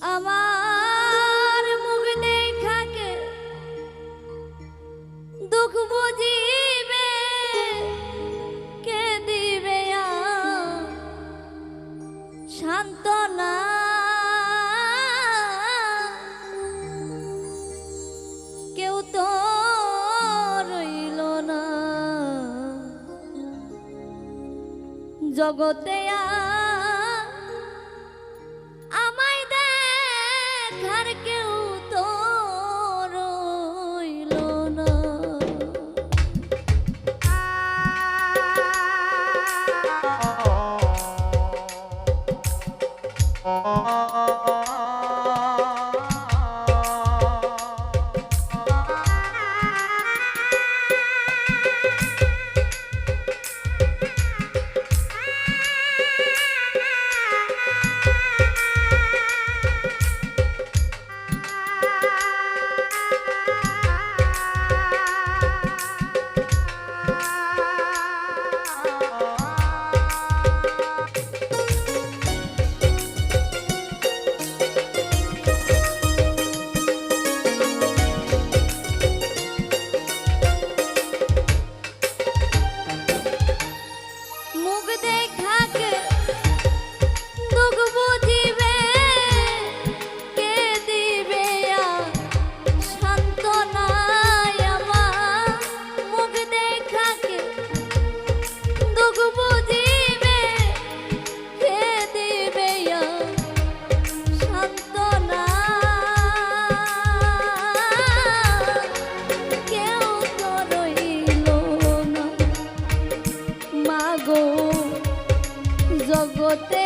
আমার মুখ দেখাকে দুঃখ বুঝিবে কে সান্ত্বনা। কেউ তো রইল না। জগতে জগতে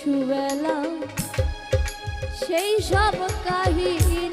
শিশুবেলা সেই সব কাহিনী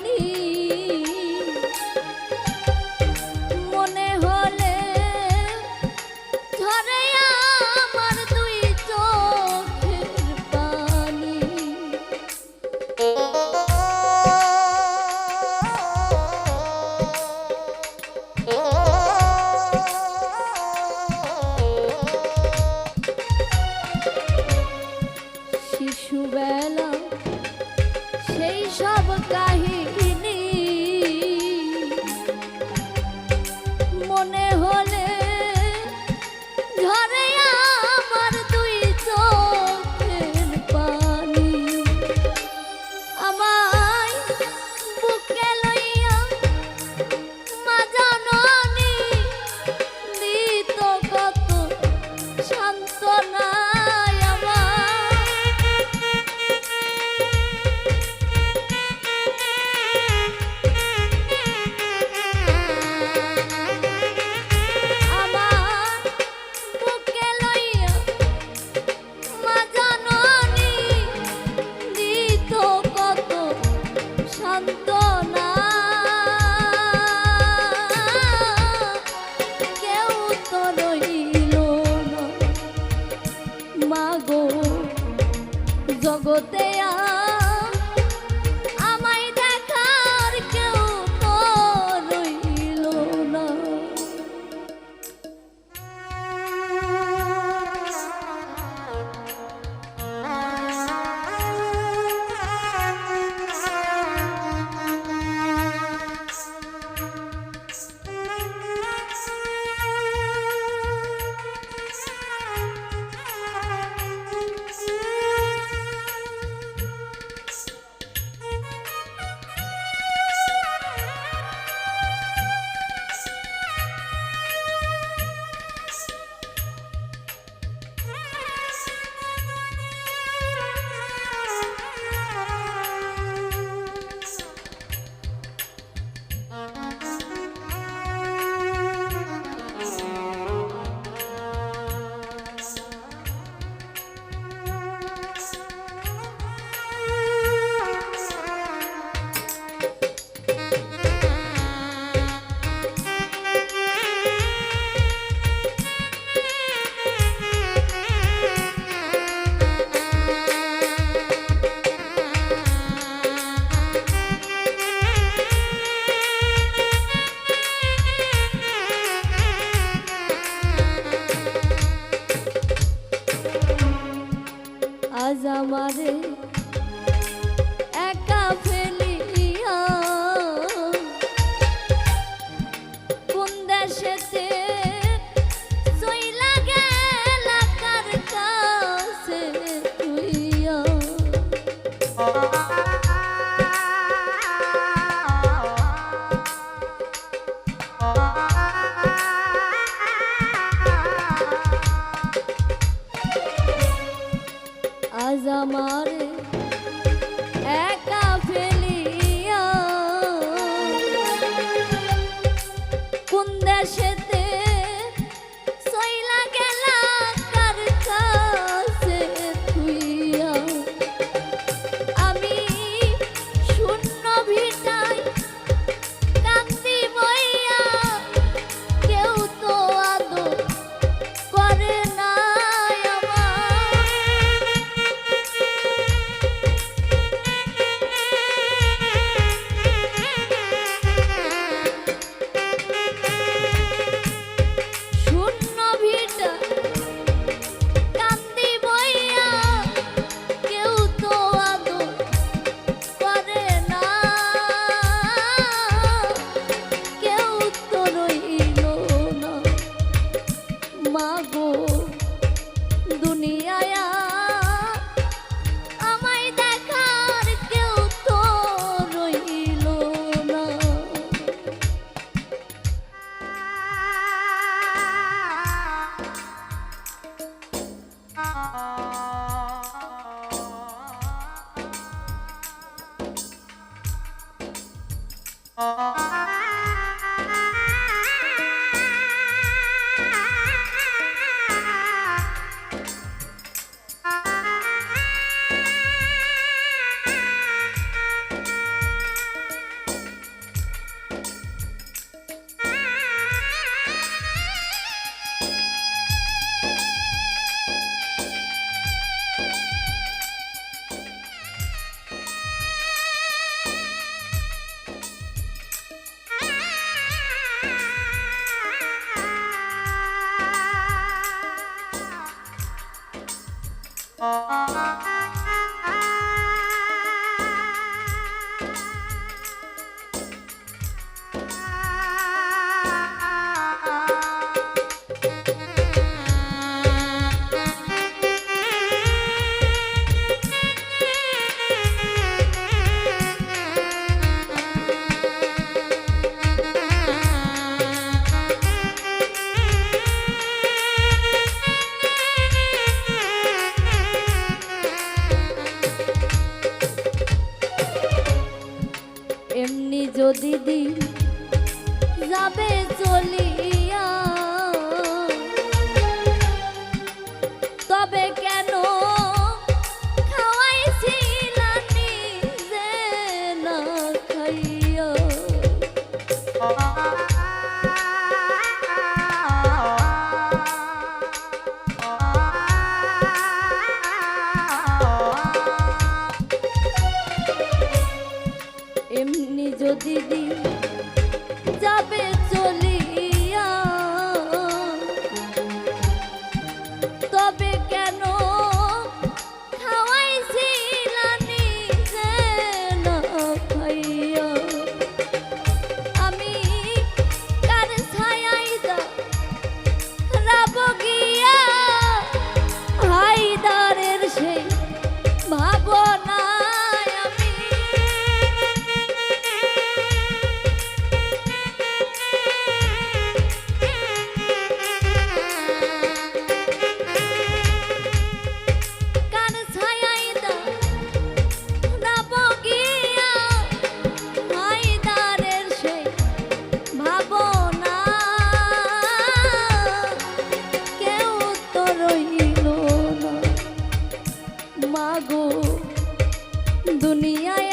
shesin Uh-huh. দিদি দিন যাবে চলিয়া। তবে কেন না খাই দুনিয়ায়